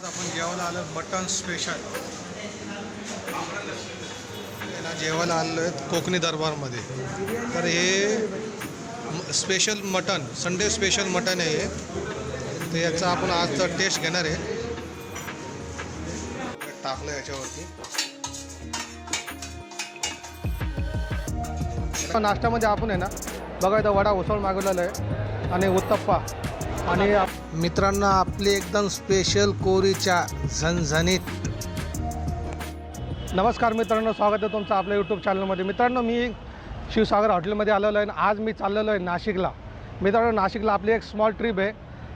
आज आपण जेवायला आलो मटन स्पेशल याला जेवायला आलो आहेत कोकणी दरबारमध्ये. तर हे special mutton Sunday special mutton आहे हे. तर याचा आपण आजचा टेस्ट घेणार आहे. टाकलं याच्यावरती. नाश्त्यामध्ये आपण आहे ना बघा इथं वडा उसळ मागवलेला आहे आणि उत्तप्पा आणि मित्रांनो आपली एकदम स्पेशल कोरीच्या झणझणीत. नमस्कार मित्रांनो स्वागत आहे तुमचं आपल्या यूट्यूब चॅनलमध्ये मित्रांनो मी शिवसागर हॉटेलमध्ये आलेलो आहे आणि आज मी चाललेलो आहे नाशिकला. मित्रांनो नाशिकला आपली एक स्मॉल ट्रिप आहे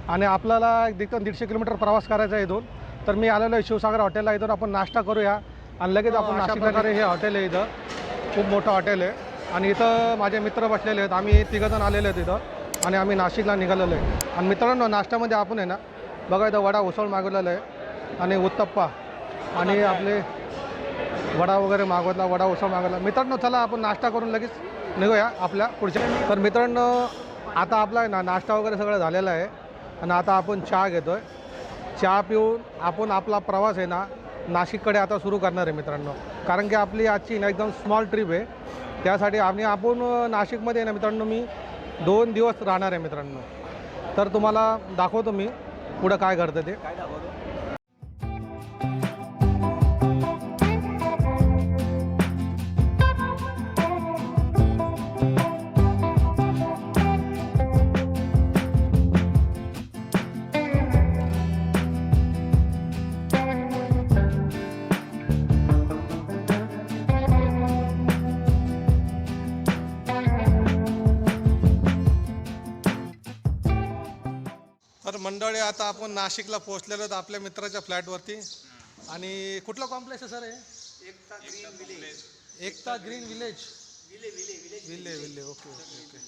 आणि आपल्याला एक तिथं दीडशे किलोमीटर प्रवास करायचा आहे इथून. तर मी आलेलो आहे शिवसागर हॉटेलला इथून आपण नाश्ता करूया आणि लगेच आपण नाशिक प्रकारे हे हॉटेल आहे इथं. खूप मोठं हॉटेल आहे. आणि इथं माझे मित्र बसलेले आहेत. आम्ही तिघंजण आलेले आहेत इथं. आणि आम्ही नाशिकला निघालेलो आहे. आणि मित्रांनो नाश्त्यामध्ये आपण आहे ना बघा इथं वडा उसळ मागवलेला आहे आणि उत्तप्पा आणि आपले वडा वगैरे मागवला वडा उसळ मागवला मित्रांनो चला आपण नाश्ता करून लगेच निघूया आपल्या पुढच्या. तर मित्रांनो आता आपला आहे ना नाश्ता वगैरे सगळं झालेला आहे. आणि आता आपण चहा घेतो आहे चहा पिऊन आपण आपला प्रवास आहे ना नाशिककडे आता सुरू करणार आहे मित्रांनो. कारण की आपली आजची ना एकदम स्मॉल ट्रिप आहे. त्यासाठी आम्ही आपण नाशिकमध्ये आहे ना मित्रांनो मी दोन दिवस राहणार आहे मित्रांनो. तर तुम्हाला दाखवतो मी पुढं काय घडतं ते. आता आपण नाशिकला पोहोचलेलो आहोत आपल्या मित्राच्या फ्लॅटवरती. आणि कुठला कॉम्प्लेक्स आहे सर हे? एकता ग्रीन विलेज विले विले ओके ओके ओके.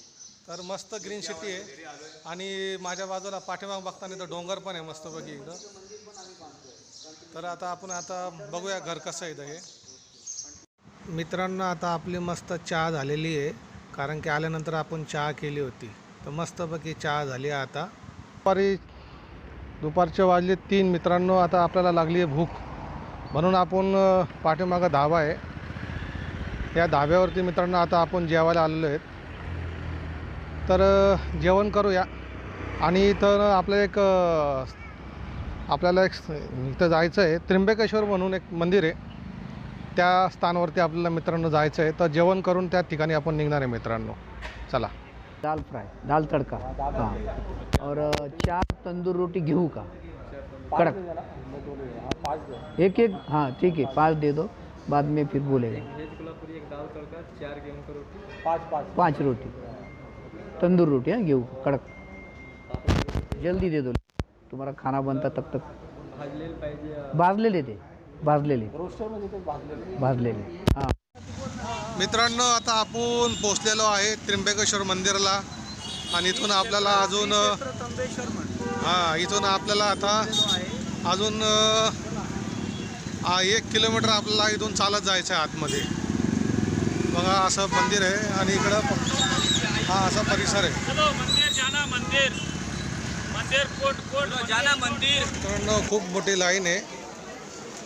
तर मस्त ग्रीन सिटी आहे. आणि माझ्या बाजूला पाठीमाग बघताना तर डोंगर पण आहे मस्त बघी इकडं तर आता आपण आता बघूया घर कसं आहे इथं हे. मित्रांनो आता आपली मस्त चहा झालेली आहे. कारण की आल्यानंतर आपण चहा केली होती. तर मस्तपैकी चहा झाली आहे आता. दुपारी दुपारचे वाजले तीन. मित्रांनो आता आपल्याला लागली आहे भूक. म्हणून आपण पाठीमागं धाबा आहे. या धाब्यावरती मित्रांनो आता आपण जेवायला आलेलो आहेत. तर जेवण करूया. आणि इथं आपलं एक आपल्याला एक इथं जायचं आहे. त्र्यंबकेश्वर म्हणून एक मंदिर आहे. त्या स्थानावरती आपल्याला मित्रांनो जायचं आहे. तर जेवण करून त्या ठिकाणी आपण निघणार आहे मित्रांनो. चला. दाल फ्राई दाल तड़का हाँ। और चार तंदूर रोटी गेहूँ का कड़क। एक एक हाँ ठीक है पाँच दे दो बाद में फिर बोलेगा। पाँच रोटी तंदूर रोटी हाँ गेहूँ का, कड़क। जल्दी दे दो तुम्हारा खाना बनता तब तक। भाजलेले ते भाजलेले भाजलेले हाँ। मित्रांनो आता आपण पोचलेलो आहे त्र्यंबकेश्वर मंदिराला आणि इथून आपल्याला अजून हां इथून आपल्याला आता अजून एक किलोमीटर आपल्याला इथून चालत जायचं आहे आतमध्ये. बघा असं मंदिर आहे आणि इकडं हा असा परिसर आहे. चलो मंदिर जाना मंदिर. मंदिर कोट कोट जाना मंदिर. मित्रांनो खूप मोठी लाईन आहे.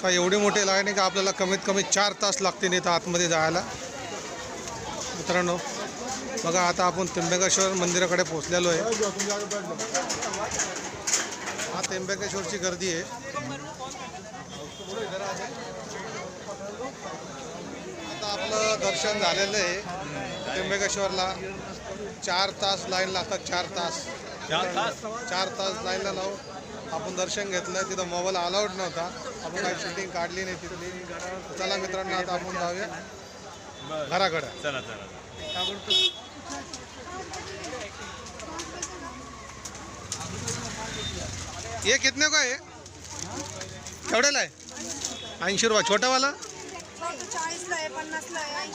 का एवढी मोठी लाईन आहे का आपल्याला कमीत कमी चार तास लागतील इथं आतमध्ये जायला. मित्रांनो बघा आता आपण त्र्यंबकेश्वर मंदिराकडे पोहोचलेलो आहे. हा त्र्यंबकेश्वरची गर्दी आहे. आता आपलं दर्शन झालेलं आहे त्र्यंबकेश्वरला. चार तास लाईन लागतात चार तास. चार तास? लाईनला लावून आपण दर्शन घेतलं तिथं मोबाईल अलाउड नव्हता. आपण काही शूटिंग काढली नाही तिथली. चला मित्रांनो आता आपण जाऊया. घराकडे चला चला ये कितने का आहे केवढ्याला आहे? ऐंशी रुपये. छोटावाला?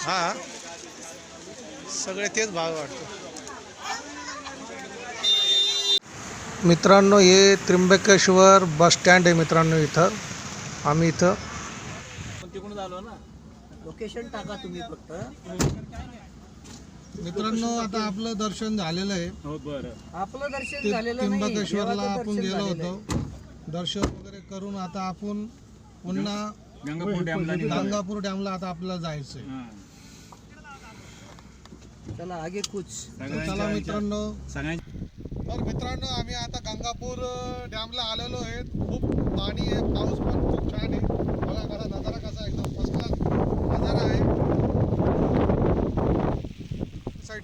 हां. सगळे तेच भाव वाटतो मित्रांनो हे त्र्यंबकेश्वर बस स्टँड आहे मित्रांनो इथं. आम्ही इथं. तिकडून आलो ना. लोकेशन टाका तुम्ही फक्त. मित्रांनो आता आपलं दर्शन झालेलं आहे. हो बरं. आपलं दर्शन झालेलं नाही त्र्यंबकेश्वरला देवाचं आपण दर्शन गेलो झालेलं आहे. होतो. दर्शन वगैरे करून आता आपण पुन्हा गंगापूर डॅमला गंगापूर डॅमला आता आपल्याला जायचंय. चला आगे कुछ. तर चला मित्रांनो. सगळ्यांच्या तर मित्रांनो आम्ही आता गंगापूर अ, डॅमला आलेलो आहे. खूप पाणी आहे पाऊस पण खूप छान आहे. बघा कसा नजारा कसा आहे, एकदम फर्स्ट क्लास नजारा आहे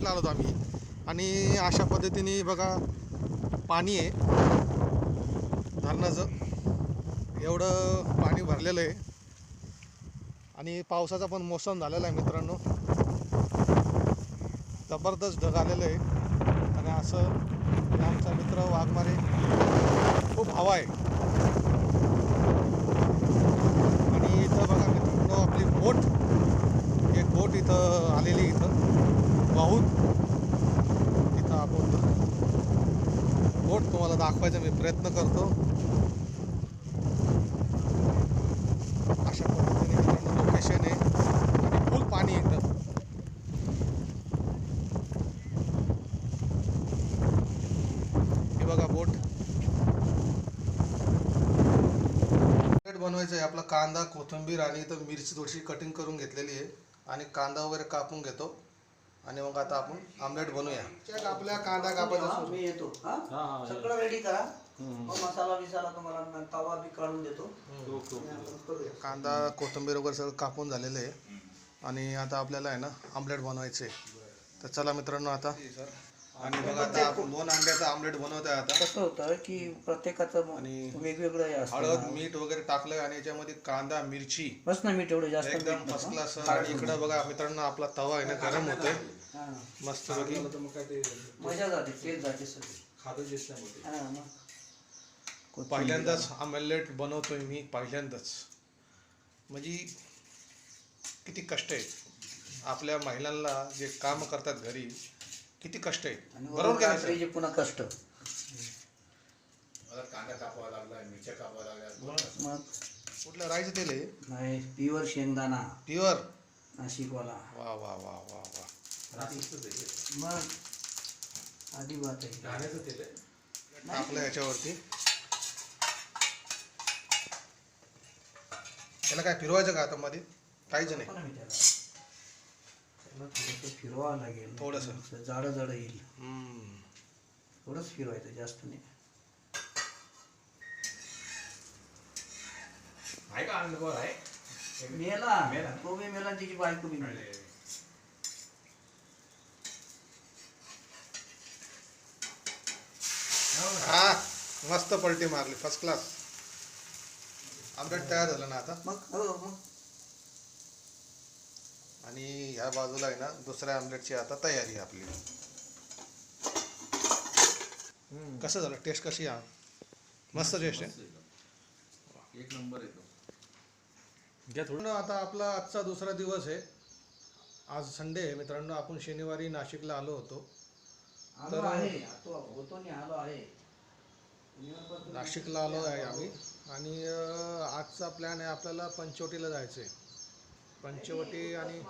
साईडला आलो आम्ही. आणि अशा पद्धतीने बघा पाणी आहे. धरणाचं. एवढं पाणी भरलेलं आहे. आणि पावसाचा पण मोसम झालेला आहे मित्रांनो. जबरदस्त ढग आलेलं आहे. आणि असं आमचा मित्र वाघमारे खूप हवा आहे. आणि इथं बघा मित्रांनो आपली बोट. एक बोट इथं आलेली इथं. वाहून इथं आपण बोट तुम्हाला दाखवायचा मी प्रयत्न करतो. अशा पद्धतीने मित्रांनो लोकेशन आहे. आणि फुल पाणी आहे एकदम हे बघा बोट. बनवायचं आहे. आपला कांदा कोथिंबीर आणि इथं मिरची थोडीशी कटिंग करून घेतलेली आहे. आणि कांदा वगैरे कापून घेतो. आणि मग आता आपण आमलेट बनवूया. चेक आपल्या कांदा कापायचा मी येतो हा? सगळं रेडी करा. मग मसाला बिसाला तुम्हाला तवा बी काढून देतो. आणि आपण करूया. कांदा कोथिंबीर वगैरे सगळं कापून झालेलं आहे. आणि आता आपल्याला आहे ना आमलेट बनवायचं आहे. तर चला मित्रांनो आता आणि बघा आता आपण दोन अंड्याचं आमलेट बनवत आहे आता. कसं होतं की प्रत्येकाचं आणि वेगवेगळं हे असतं हळद ना. मीठ वगैरे टाकलंय आणि याच्यामध्ये कांदा मिरची. बस ना मीठ एवढं जास्त एकदम मीठ फर्स्ट नको. क्लास आणि इकडं बघा मित्रांनो आपला तवा आहे ना गरम होतोय. हा. मस्त पैकी. मजा जाते तेच जाते सगळी. हा, मग. पहिल्यांदाच आमलेट बनवतोय मी पहिल्यांदाच. म्हणजे किती कष्ट आहे आपल्या महिलांना जे काम करतात घरी किती कष्ट आहे? आणि बरोबर वरून का नाही रात्रीचे पुन्हा कष्ट. मला कांदा कापावा लागला मिरच्या कापावा लागल्या मग? कुठलं राहायचं तेल आहे नाही प्युअर शेंगदाणा. प्युअर? नाशिकवाला. वा वा वा वा वा. मग? आधी बात आहे टाकलं याच्यावरती. त्याला काय फिरवायचं का आता मध्ये काहीच नाही. थोडंसं फिरवावं लागेल थोडंसं. जाडं जाडं येईल. हम्म. थोडंच फिरवायचं जास्त नाही. मेला. तो बी मेला आणि तिची बायको बी मेली. हा मस्त पलटी मारली फर्स्ट क्लास आमलेट तयार झालं ना आता? मग हो मग. आणि ह्या बाजूला आहे ना दुसऱ्या आमलेटची आता तयारी आहे आपली. कसं झालं? टेस्ट कशी आहे? मस्त टेस्ट आहे. एक नंबर येतो मित्रांनो आता आपला आजचा दुसरा दिवस आहे. आज संडे आहे. मित्रांनो आपण शनिवारी नाशिकला आलो होतो. आलो तर- आहे. तो होतो आणि आलो आहे. शनिवारपासून नाशिकला आलो आहे आम्ही. आणि आजचा प्लॅन आहे आपल्याला पंचवटीला जायचं आहे पंचवटी आणि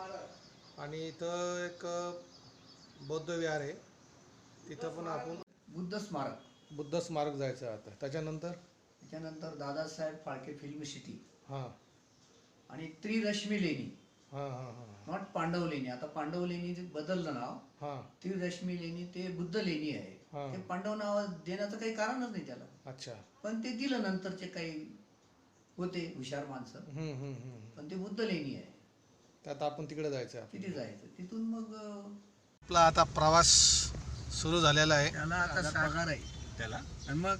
आणि इथं एक बौद्ध विहार आहे. तिथं पण आपण बुद्ध स्मारक. बुद्ध स्मारक जायचं आहे आता. त्याच्यानंतर? त्याच्यानंतर दादासाहेब फाळके फिल्म सिटी. हां. आणि त्रिरश्मी लेणी. हां हां हां नॉट पांडव लेणी. आता पांडव लेणी बदललं नाव. हां. त्रिरश्मी लेणी ते बुद्ध लेणी आहे. हा. ते पांडव नाव देण्याचं काही कारणच नाही त्याला. अच्छा. पण ते दिलं नंतरचे काही होते हुशार माणसं. हम्म, हम्म, हम्म. पण ते बुद्ध लेणी आहे. त्यात आपण तिकडे जायचं. आहे तिथे जायचं? तिथून मग अं, आपला आता प्रवास सुरू झालेला आहे. त्याला आता पगार आहे. त्याला? आणि मग?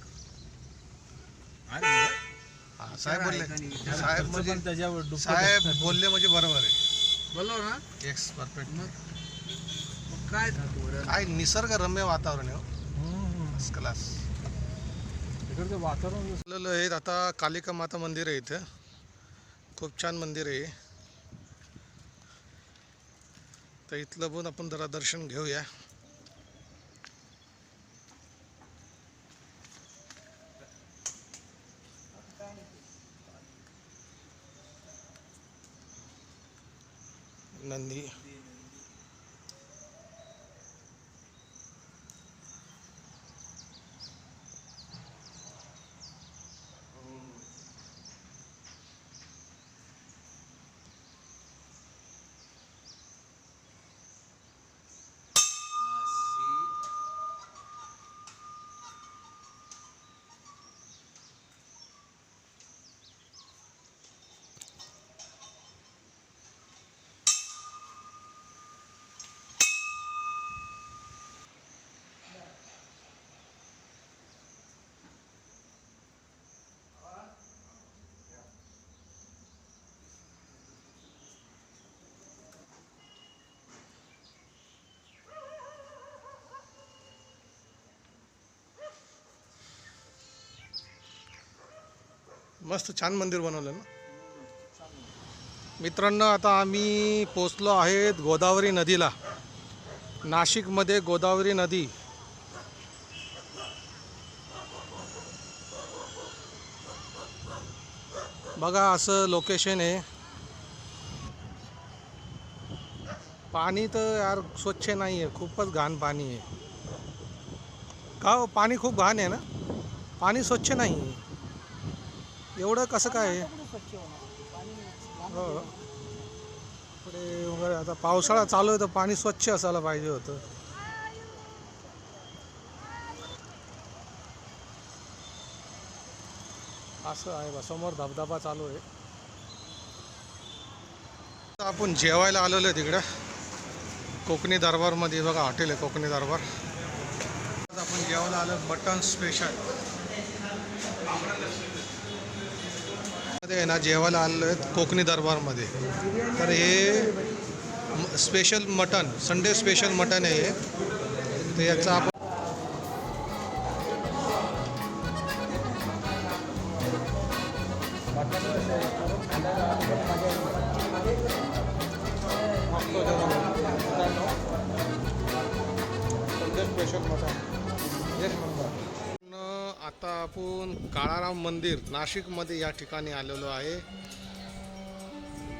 हा, साहेब बोलले साहेब म्हणजे त्याच्यावर साहेब बोलले म्हणजे बरोबर आहे. बोलो ना? एक्स परफेक्ट मग काय काय निसर्ग रम्य वातावरण आहे फर्स्ट क्लास इकडचं वातावरण आलेलो आहे आता कालिका माता मंदिर आहे इथं. खूप छान मंदिर आहे. तर इथलं पण आपण जरा दर्शन घेऊया. नंदी. मस्त छान मंदिर बनवलं ना. मित्रांनो आता आम्ही पोचलो आहेत गोदावरी नदीला. नाशिकमध्ये गोदावरी नदी. बघा असं लोकेशन आहे. पाणी तर यार स्वच्छ नाही आहे खूपच घाण पाणी आहे. का हो? पाणी खूप घाण आहे ना? पाणी स्वच्छ नाही आहे एवढं कसं काय? आहे. हो. पुढे वगैरे आता पावसाळा चालू आहे तर पाणी स्वच्छ असायला पाहिजे होतं. असं आहे बा समोर धबधबा चालू आहे. आपण जेवायला आलेलो आहे तिकडं. कोकणी दरबारमध्ये बघा हॉटेल आहे कोकणी दरबार. आपण जेवायला आलो मटन स्पेशल. मध्ये आहे ना जेवायला आलेलो आहेत कोकणी दरबारमध्ये. तर हे special mutton Sunday special mutton आहे हे. तर याचा आपण स्पेशल मटन एक नंबर आता आपण काळाराम मंदिर नाशिकमध्ये या ठिकाणी आलेलो आहे.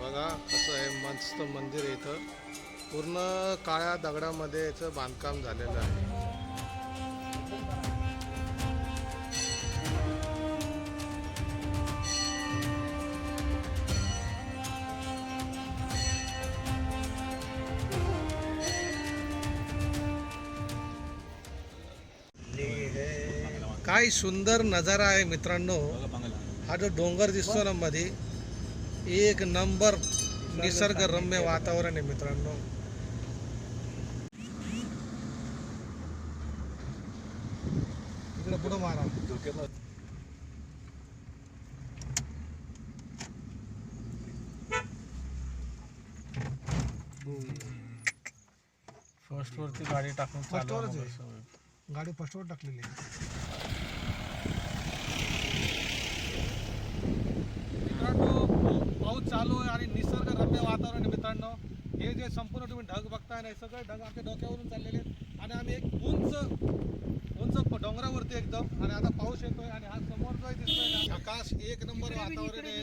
बघा कसं आहे मस्त मंदिर इथं. पूर्ण काळ्या दगडामध्ये याचं बांधकाम झालेलं आहे. काय सुंदर नजारा आहे मित्रांनो. हा जो डोंगर दिसतो ना मध्ये एक नंबर निसर्गरम्य वातावरण आहे मित्रांनो. इकडे पुढं मारा. फर्स्ट वरती गाडी टाकून आहे. गाडी फर्स्टवर टाकलेली आहे मित्रांनो पाऊस चालू आहे आणि निसर्गरम्य वातावरण आहे मित्रांनो हे जे संपूर्ण तुम्ही ढग बघताय ना हे सगळे ढग आमच्या डोक्यावरून चाललेले आहेत. आणि आम्ही एक उंच उंच डोंगरावरती एकदम. आणि आता पाऊस येतोय आणि हा समोर जो दिसतोय ना. आकाश एक नंबर वातावरण आहे.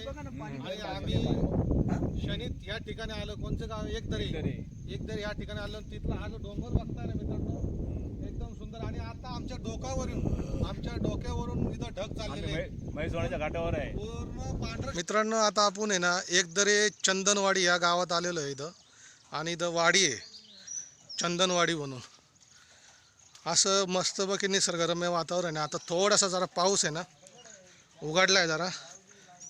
आणि आम्ही शनीत या ठिकाणी आलो. कोणचं गाव? एक दरी एक दरी या ठिकाणी आलो. आणि तिथला हा जो डोंगर बघताय ना मित्रांनो एकदम सुंदर. आणि आता आमच्या डोक्यावरून आमच्या डोक्यावरून इथं ढग चाललेले घाटावर आहे. पूर्ण पांढरं मित्रांनो आता आपण आहे ना एकदरे चंदनवाडी या गावात आलेलो आहे इथं. आणि द वाडी आहे. चंदनवाडी म्हणून. असं मस्तपैकी निसर्गरम्य वातावरण आहे. आता थोडासा जरा पाऊस आहे ना उघडला आहे जरा.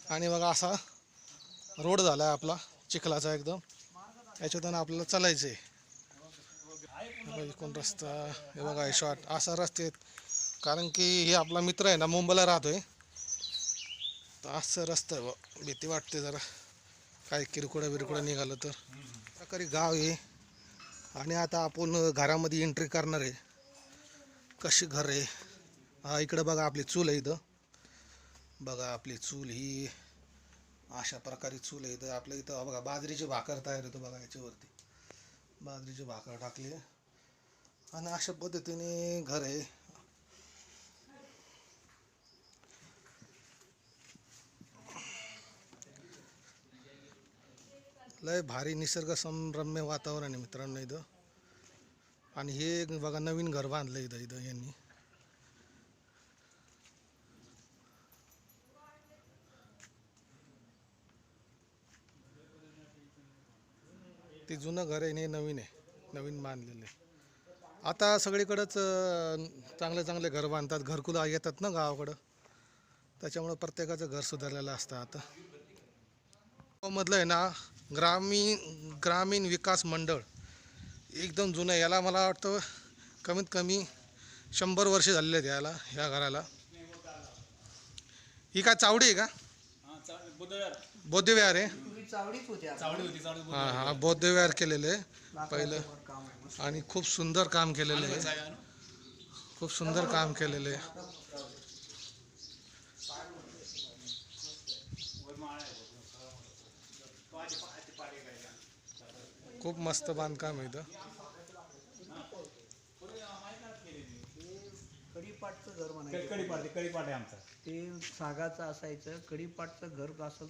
आणि बघा असा रोड झाला आहे आपला चिखलाचा एकदम. याच्यातून आपल्याला चालायचं आहे हे इकडून रस्ता हे बघा हे शॉर्ट असा रस्ते आहेत. कारण की हे आपला मित्र आहे ना मुंबईला राहतोय. तर असं रस्ता आहे भीती वाटते जरा. काय किरकोळं बिरकुडं निघालं तर. प्रकारे गाव आहे. आणि आता आपण घरामध्ये एंट्री करणार आहे. कशी घर आहे? हा इकडं बघा आपली चूल आहे इथं. बघा आपली चूल ही अशा प्रकारे चूल आहे इथं. आपल्या इथं बघा बाजरीची भाकर तयार होतं बघा याच्यावरती. बाजरीची भाकर टाकली. आणि अशा पद्धतीने घर आहे. लय भारी निसर्ग संरम्य वातावरण आहे मित्रांनो इथं. आणि हे बघा नवीन घर बांधलं इथं इथं यांनी. ते जुनं घर आहे आणि हे नवीन आहे नवीन बांधलेलं आहे. आता सगळीकडंच चांगले चांगले घर बांधतात घरकुलं येतात ना गावाकडं. त्याच्यामुळं प्रत्येकाचं घर सुधारलेलं असतं आता. मधलं आहे ना ग्रामीण ग्रामीण विकास मंडळ एकदम जुनं आहे. याला मला वाटतं कमीत कमी शंभर वर्ष झालेले आहेत याला ह्या घराला. ही काय चावडी आहे का? बौद्धविहार आहे. हां हां बौद्धविहार केलेलं पहिलं. आणि खूप सुंदर काम केलेलं आहे. खूप सुंदर काम केलेलं आहे. खूप मस्त बांधकाम आहे इथं. कडीपाटचं घर म्हणायचं. आहे आमचा. ते सागाचं असायचं कडीपाटचं घर असं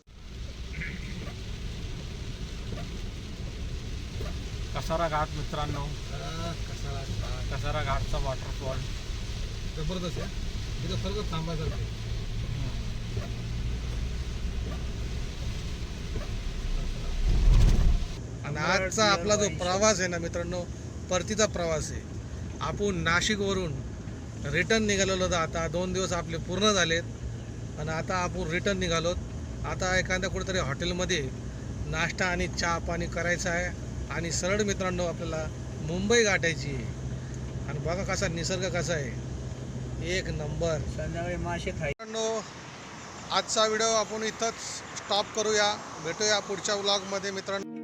कसारा घाट मित्रांनो. कसारा घाटचा वॉटरफॉल जबरदस्त आहे. इथं खरंच थांबायसारखं आहे. आणि आजचा आपला जो प्रवास आहे ना मित्रांनो परतीचा प्रवास आहे. आपण नाशिकवरून रिटर्न निघालेलो होतो. आता दोन दिवस आपले पूर्ण झालेत. आणि आता आपण रिटर्न निघालोत आता एखाद्या कुठेतरी हॉटेलमध्ये नाश्ता आणि चहा पाणी करायचं आहे. आणि सरळ मित्रांनो आपल्याला मुंबई गाठायची आहे. आणि बघा कसा निसर्ग कसा आहे. एक नंबर. संध्याकाळी मासे खाय मित्रांनो आजचा व्हिडिओ आपण इथंच स्टॉप करूया. भेटूया पुढच्या व्लॉगमध्ये मित्रांनो.